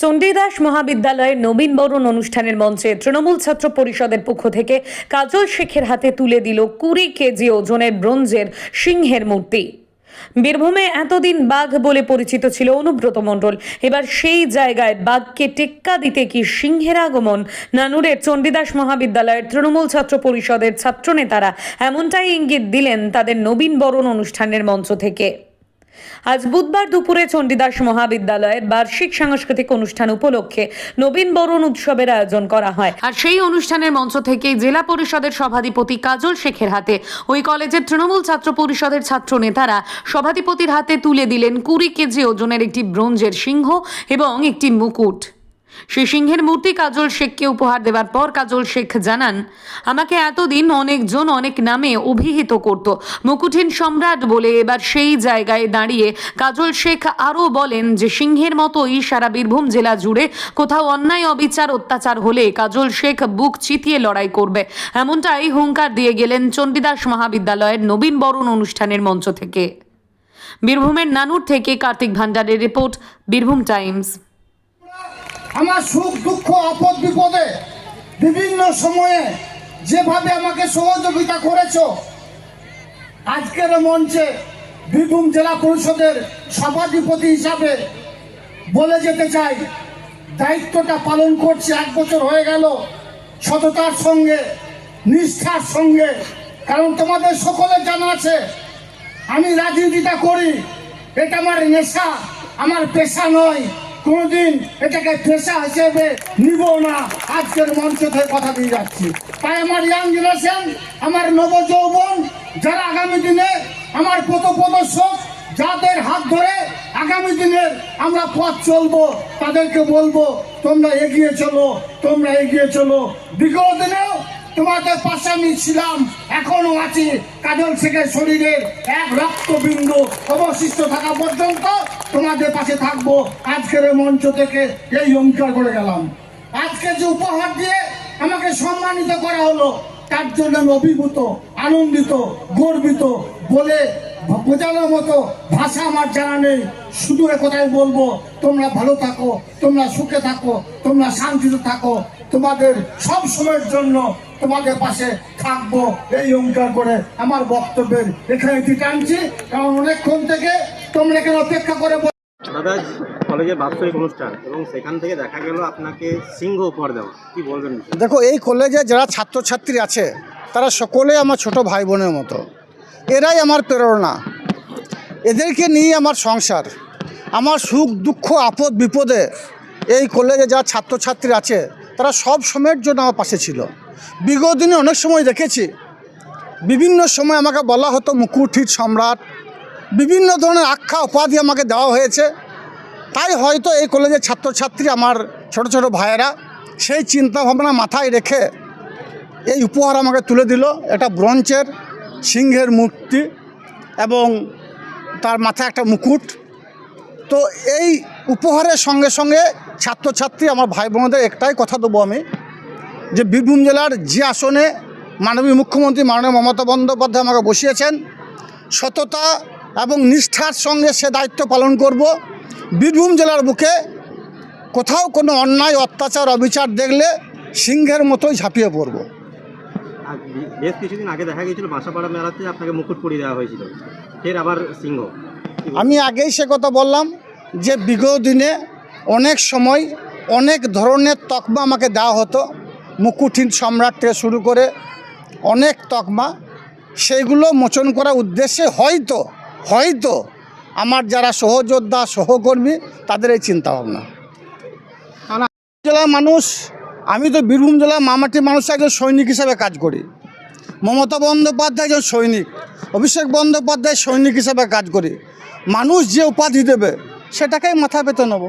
চণ্ডীদাস মহাবিদ্যালয়ের নবীন বরণ অনুষ্ঠানের মঞ্চে তৃণমূল ছাত্র পরিষদের পক্ষ থেকে কাজল শেখের হাতে তুলে দিল কুড়ি কেজি ওজনের ব্রোঞ্জের সিংহের মূর্তি। বীরভূমে এতদিন বাঘ বলে পরিচিত ছিল অনুব্রত মণ্ডল। এবার সেই জায়গায় বাঘকে টেক্কা দিতে কি সিংহের আগমন? নানুরের চণ্ডীদাস মহাবিদ্যালয়ের তৃণমূল ছাত্র পরিষদের ছাত্রনেতারা এমনটাই ইঙ্গিত দিলেন তাদের নবীন বরণ অনুষ্ঠানের মঞ্চ থেকে। আজ বুধবার দুপুরে চণ্ডীদাস মহাবিদ্যালয়ের বার্ষিক সাংস্কৃতিক অনুষ্ঠান উপলক্ষে নবীন বরণ উৎসবের আয়োজন করা হয়। আর সেই অনুষ্ঠানের মঞ্চ থেকে জেলা পরিষদের সভাধিপতি কাজল শেখের হাতে, ওই কলেজের তৃণমূল ছাত্র পরিষদের ছাত্র নেতারা সভাধিপতির হাতে তুলে দিলেন কুড়ি কেজি ওজনের একটি ব্রোঞ্জের সিংহ এবং একটি মুকুট। সেই সিংহের মূর্তি কাজল শেখকে উপহার দেওয়ার পর কাজল শেখ জানান, আমাকে এতদিন অনেকজন অনেক নামে অভিহিত করত। মুকুঠিন সম্রাট বলে এবার সেই জায়গায় দাঁড়িয়ে কাজল শেখ আরও বলেন যে, সিংহের মতোই সারা বীরভূম জেলা জুড়ে কোথাও অন্যায়, অবিচার, অত্যাচার হলে কাজল শেখ বুক চিতিয়ে লড়াই করবে। এমনটাই হুঙ্কার দিয়ে গেলেন চণ্ডীদাস মহাবিদ্যালয়ের নবীন বরণ অনুষ্ঠানের মঞ্চ থেকে। বীরভূমের নানুর থেকে কার্তিক ভান্ডারের রিপোর্ট, বীরভূম টাইমস। আমার সুখ, দুঃখ, আপদ, বিপদে বিভিন্ন সময়ে যেভাবে আমাকে সহযোগিতা করেছ, আজকের মঞ্চে বীরভূম জেলা পরিষদের সভাধিপতি হিসাবে বলে যেতে চাই, দায়িত্বটা পালন করছে, এক বছর হয়ে গেল সততার সঙ্গে, নিষ্ঠার সঙ্গে, কারণ তোমাদের সকলে জানা আছে, আমি রাজনীতিটা করি, এটা আমার নেশা, আমার পেশা নয়। কোনোদিন এটাকে পেশা হিসেবে নিব না। আজকের মঞ্চ থেকে কথা দিয়ে যাচ্ছি। তাই আমার ইয়াং জেনারেশন আমার নব যৌবন যারা আগামী দিনে আমার পথপ্রদর্শক যাদের হাত ধরে আগামী দিনের আমরা পথ চলবো, তাদেরকে বলব, তোমরা এগিয়ে চলো, তোমরা এগিয়ে চলো। বিগত দিনেও তোমাদের পাশে আমি ছিলাম, এখনও আছি। কাজল শেখের শরীরে এক রক্তবিন্দু অবশিষ্ট থাকা পর্যন্ত তোমাদের পাশে থাকব। আজকের মঞ্চ থেকে এই অঙ্গীকার করে গেলাম। আজকে যে উপহার দিয়ে আমাকে সম্মানিত করা হলো, তার জন্য আমি অভিভূত, আনন্দিত, গর্বিত বলে বোঝানোর মতো ভাষা আমার জানা নেই। শুধু এ কথাই বলব, তোমরা ভালো থাকো, তোমরা সুখে থাকো, তোমরা শান্তিতে থাকো। তোমাদের সব সময়ের জন্য তোমাদের পাশে থাকব। এই অঙ্গীকার করে আমার বক্তব্যের এখানে ঠিক আনছি কারণ অনেকক্ষণ থেকে তোমরা এখানে অপেক্ষা করে দাদা বাৎসরিক অনুষ্ঠান এবং সেখান থেকে দেখা গেল আপনাকে সিংহ উপহার দেওয়া। কি বলবেন? দেখো এই কলেজে যারা ছাত্রছাত্রী আছে তারা সকলেই আমার ছোট ভাই বোনের মতো। এরাই আমার প্রেরণা। এদেরকে নিয়ে আমার সংসার আমার সুখ দুঃখ আপদ বিপদে এই কলেজে যারা ছাত্রছাত্রী আছে তারা সব সময়ের জন্য আমার পাশে ছিল। বিগত দিনে অনেক সময় দেখেছি, বিভিন্ন সময় আমাকে বলা হতো মুকুঠির সম্রাট, বিভিন্ন ধরনের আখ্যা উপাধি আমাকে দেওয়া হয়েছে। তাই হয়তো এই কলেজের ছাত্রছাত্রী আমার ছোট ছোট ভাইয়েরা সেই চিন্তা ভাবনা মাথায় রেখে এই উপহার আমাকে তুলে দিল। এটা ব্রঞ্চের সিংহের মূর্তি এবং তার মাথায় একটা মুকুট। তো এই উপহারের সঙ্গে সঙ্গে ছাত্রছাত্রী আমার ভাই বোনদের একটাই কথা দেবো আমি যে বীরভূম জেলার যে আসনে মাননীয় মুখ্যমন্ত্রী মাননীয় মমতা বন্দ্যোপাধ্যায় আমাকে বসিয়েছেন সততা এবং নিষ্ঠার সঙ্গে সে দায়িত্ব পালন করব। বীরভূম জেলার বুকে কোথাও কোনো অন্যায় অত্যাচার অবিচার দেখলে সিংহের মতোই ঝাঁপিয়ে পড়ব। বেশ কিছুদিন আগে দেখা গিয়েছিল বাসাপাড়া মেলাতে আপনাকে মুকুট পরিয়ে দেওয়া হয়েছিল ফের আবার সিংহ। আমি আগেই সে কথা বললাম যে বিগত দিনে অনেক সময় অনেক ধরনের তকমা আমাকে দেওয়া হতো। মুকুঠিন সম্রাট থেকে শুরু করে অনেক তকমা। সেইগুলো মোচন করার উদ্দেশ্যে হয়তো হয়তো আমার যারা সহযোদ্ধা, সহকর্মী, তাদের এই চিন্তাভাবনা। কারণ জেলার মানুষ, আমি তো বীরভূম জেলার মামাটি মানুষ, একজন সৈনিক হিসাবে কাজ করি। মমতা বন্দ্যোপাধ্যায় একজন সৈনিক, অভিষেক বন্দ্যোপাধ্যায় সৈনিক হিসাবে কাজ করি। মানুষ যে উপাধি দেবে সেটাকেই মাথা পেতে নেব।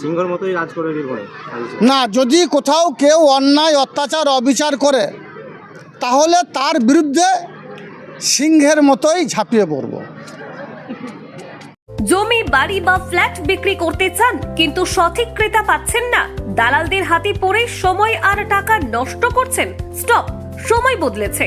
সিংহর মতোই রাজ করে বীরভূমে না যদি কোথাও কেউ অন্যায় অত্যাচার অবিচার করে তাহলে তার বিরুদ্ধে সিংহের মতোই ঝাঁপিয়ে পড়ব। জমি বাড়ি বা ফ্ল্যাট বিক্রি করতে চান কিন্তু সঠিক ক্রেতা পাচ্ছেন না দালালদের হাতে পড়ে সময় আর টাকা নষ্ট করছেন। স্টপ সময় বদলেছে।